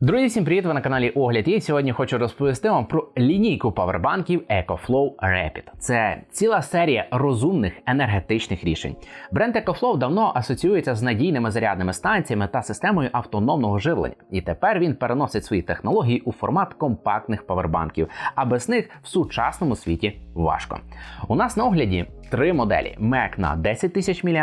Друзі, всім привіт! Ви на каналі Огляд. І сьогодні хочу розповісти вам про лінійку павербанків EcoFlow Rapid. Це ціла серія розумних енергетичних рішень. Бренд EcoFlow давно асоціюється з надійними зарядними станціями та системою автономного живлення. І тепер він переносить свої технології у формат компактних павербанків, а без них в сучасному світі важко. У нас на огляді три моделі: Mac на 10 тисяч мАч,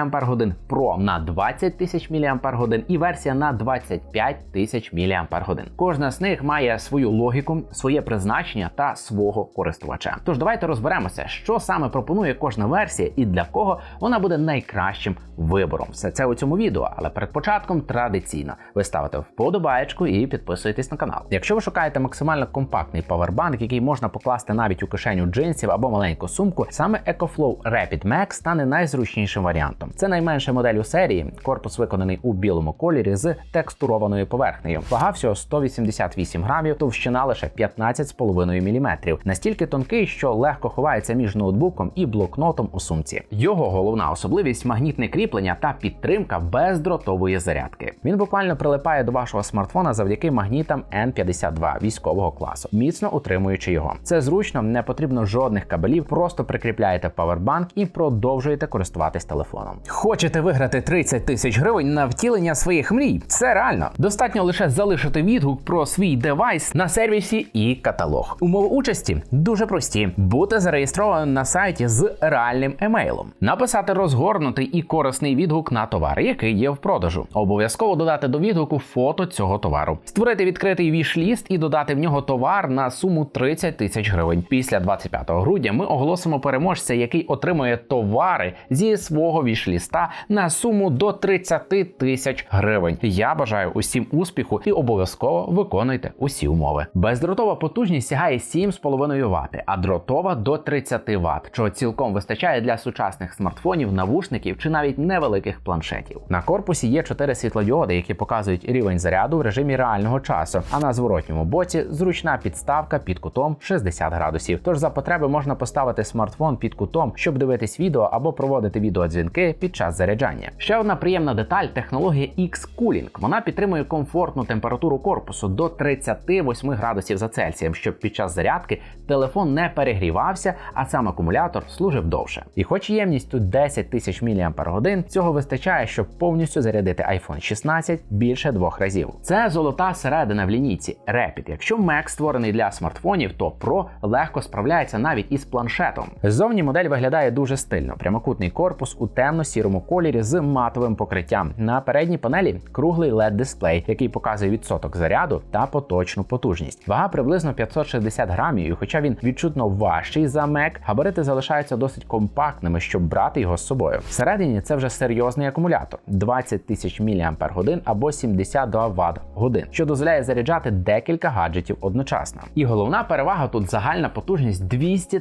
Pro на 20 тисяч мАч і версія на 25 тисяч мАч. Кожна з них має свою логіку, своє призначення та свого користувача. Тож давайте розберемося, що саме пропонує кожна версія і для кого вона буде найкращим вибором. Все це у цьому відео, але перед початком традиційно ви ставите вподобаєчку і підписуєтесь на канал. Якщо ви шукаєте максимально компактний павербанк, який можна покласти навіть у кишеню джинсів або маленьку сумку, саме EcoFlow Rapid Max стане найзручнішим варіантом. Це найменша модель у серії. Корпус виконаний у білому кольорі з текстурованою поверхнею. Вага всього 188 грамів, товщина лише 15,5 мм. Настільки тонкий, що легко ховається між ноутбуком і блокнотом у сумці. Його головна особливість магнітне кріплення та підтримка бездротової зарядки. Він буквально прилипає до вашого смартфона завдяки магнітам N52 військового класу, міцно утримуючи його. Це зручно, не потрібно жодних кабелів, просто прикріпляєте павербанк і продовжуєте користуватись телефоном. Хочете виграти 30 тисяч гривень на втілення своїх мрій? Це реально. Достатньо лише залишити відгук про свій девайс на сервісі і каталог. Умови участі дуже прості: бути зареєстрованим на сайті з реальним емейлом, написати розгорнутий і корисний відгук на товар, який є в продажу. Обов'язково додати до відгуку фото цього товару, створити відкритий віш-ліст і додати в нього товар на суму 30 тисяч гривень. Після 25 грудня ми оголосимо переможця, який отримує товари зі свого віш-ліста на суму до 30 тисяч гривень. Я бажаю усім успіху і обов'язково виконуйте усі умови. Бездротова потужність сягає 7,5 Вт, а дротова до 30 Вт, чого цілком вистачає для сучасних смартфонів, навушників чи навіть невеликих планшетів. На корпусі є 4 світлодіоди, які показують рівень заряду в режимі реального часу. А на зворотньому боці зручна підставка під кутом 60 градусів. Тож за потреби можна поставити смартфон під кутом, щоб дивитись відео або проводити відеодзвінки під час заряджання. Ще одна приємна деталь технологія X-Cooling. Вона підтримує комфортну температуру корпусу до 38 градусів за Цельсієм, щоб під час зарядки телефон не перегрівався, а сам акумулятор служив довше. І хоч ємність тут 10 тисяч мАч, цього вистачає, щоб повністю зарядити iPhone 16 більше двох разів. Це золота середина в лінійці Rapid. Якщо Mac створений для смартфонів, то Pro легко справляється навіть із планшетом. Ззовні модель виглядає дуже стильно: прямокутний корпус у темно-сірому кольорі з матовим покриттям. На передній панелі круглий led дисплей, який показує відсоток заряду та поточну потужність. Вага приблизно 560 грамів, і хоча він відчутно важчий за Mac, габарити залишаються досить компактними, щоб брати його з собою. Всередині це вже серйозний акумулятор 20 тисяч мАч або 72 Вт годин, що дозволяє заряджати декілька гаджетів одночасно. І головна перевага тут загальна потужність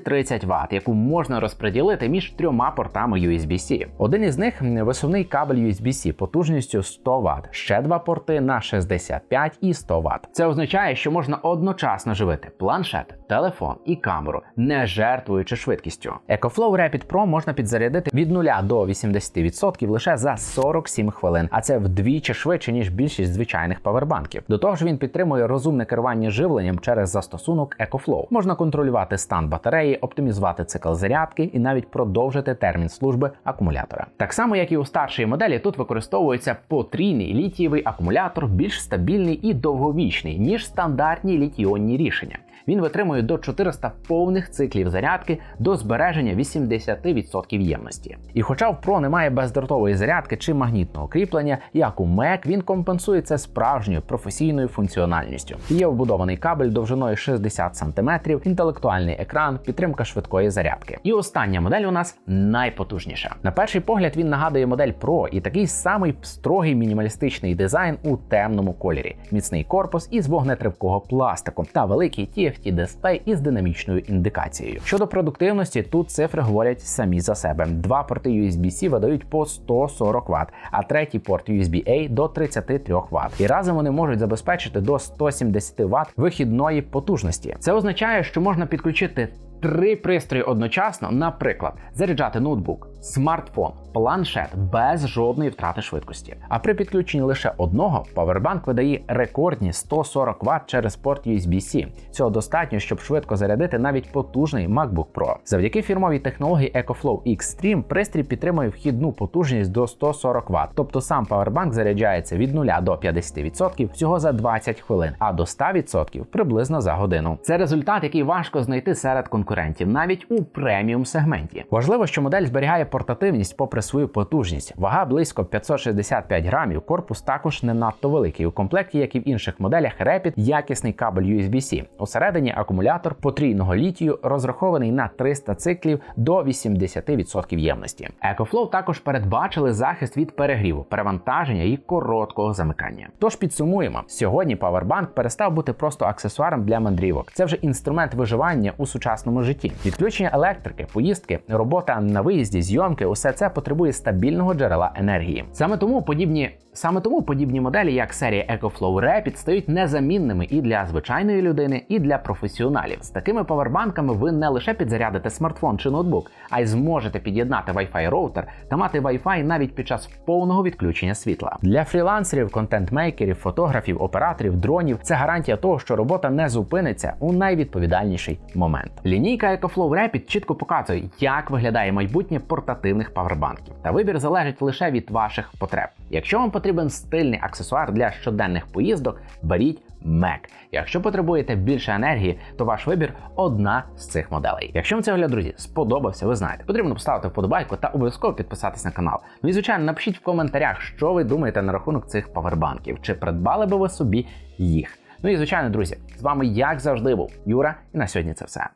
230 Вт, яку можна розподілити між трьома портами USB-C. Один із них висувний кабель USB-C потужністю 100 Вт, ще два порти на 65 і 100 Вт. Це означає, що можна одночасно живити планшет, телефон і камеру, не жертвуючи швидкістю. EcoFlow Rapid Pro можна підзарядити від 0 до 80% лише за 47 хвилин, а це вдвічі швидше ніж більшість звичайних павербанків. До того ж, він підтримує розумне керування живленням через застосунок EcoFlow. Можна контролювати стан батареї, оптимізувати цикл зарядки і навіть продовжити термін служби акумулятора. Так само, як і у старшій моделі, тут використовується потрійний літієвий акумулятор, більш стабільний і довговічний, ніж стандартні літіонні рішення. Він витримує до 400 повних циклів зарядки до збереження 80% ємності. І хоча в Pro немає бездротової зарядки чи магнітного кріплення, як у Mac, він компенсує це справжньою професійною функціональністю. Є вбудований кабель довжиною 60 см, інтелектуальний екран, підтримка швидкої зарядки. І остання модель у нас найпотужніша. На перший погляд він нагадує модель Pro і такий самий строгий мінімалістичний дизайн у темному кольорі, міцний корпус із вогнетривкого пластику та великий TFT дисплей із динамічною індикацією. Щодо продуктивності, тут цифри говорять самі за себе. Два порти USB-C видають по 140 Вт, а третій порт USB-A до 33 Вт. І разом вони можуть забезпечити до 170 Вт вихідної потужності. Це означає, що можна підключити три пристрої одночасно, наприклад, заряджати ноутбук, смартфон, планшет без жодної втрати швидкості. А при підключенні лише одного Powerbank видає рекордні 140 Вт через порт USB-C. Цього достатньо, щоб швидко зарядити навіть потужний MacBook Pro. Завдяки фірмовій технології EcoFlow Xtreme пристрій підтримує вхідну потужність до 140 Вт. Тобто сам Powerbank заряджається від 0 до 50% всього за 20 хвилин, а до 100% приблизно за годину. Це результат, який важко знайти серед конкурентів, навіть у преміум сегменті. Важливо, що модель зберігає портативність попри свою потужність. Вага близько 565 грамів. Корпус також не надто великий. У комплекті, як і в інших моделях, Rapid якісний кабель USB-C. Усередині акумулятор потрійного літію розрахований на 300 циклів до 80% ємності. EcoFlow також передбачили захист від перегріву, перевантаження і короткого замикання. Тож підсумуємо: сьогодні Powerbank перестав бути просто аксесуаром для мандрівок. Це вже інструмент виживання у сучасному житті. Відключення електрики, поїздки, робота на виїзді, зйомки усе це потребує стабільного джерела енергії. Саме тому подібні. Саме тому подібні моделі, як серія EcoFlow Rapid, стають незамінними і для звичайної людини, і для професіоналів. З такими павербанками ви не лише підзарядите смартфон чи ноутбук, а й зможете під'єднати Wi-Fi роутер та мати Wi-Fi навіть під час повного відключення світла. Для фрілансерів, контент-мейкерів, фотографів, операторів, дронів це гарантія того, що робота не зупиниться у найвідповідальніший момент. Лінійка EcoFlow Rapid чітко показує, як виглядає майбутнє портативних павербанків. Та вибір залежить лише від ваших потреб. Якщо вам потрібен стильний аксесуар для щоденних поїздок, беріть Mac. Якщо потребуєте більше енергії, то ваш вибір одна з цих моделей. Якщо вам цей огляд, друзі, сподобався, ви знаєте, потрібно поставити вподобайку та обов'язково підписатись на канал. Ну і звичайно, напишіть в коментарях, що ви думаєте на рахунок цих павербанків, чи придбали би ви собі їх. Ну і звичайно, друзі, з вами як завжди був Юра, і на сьогодні це все.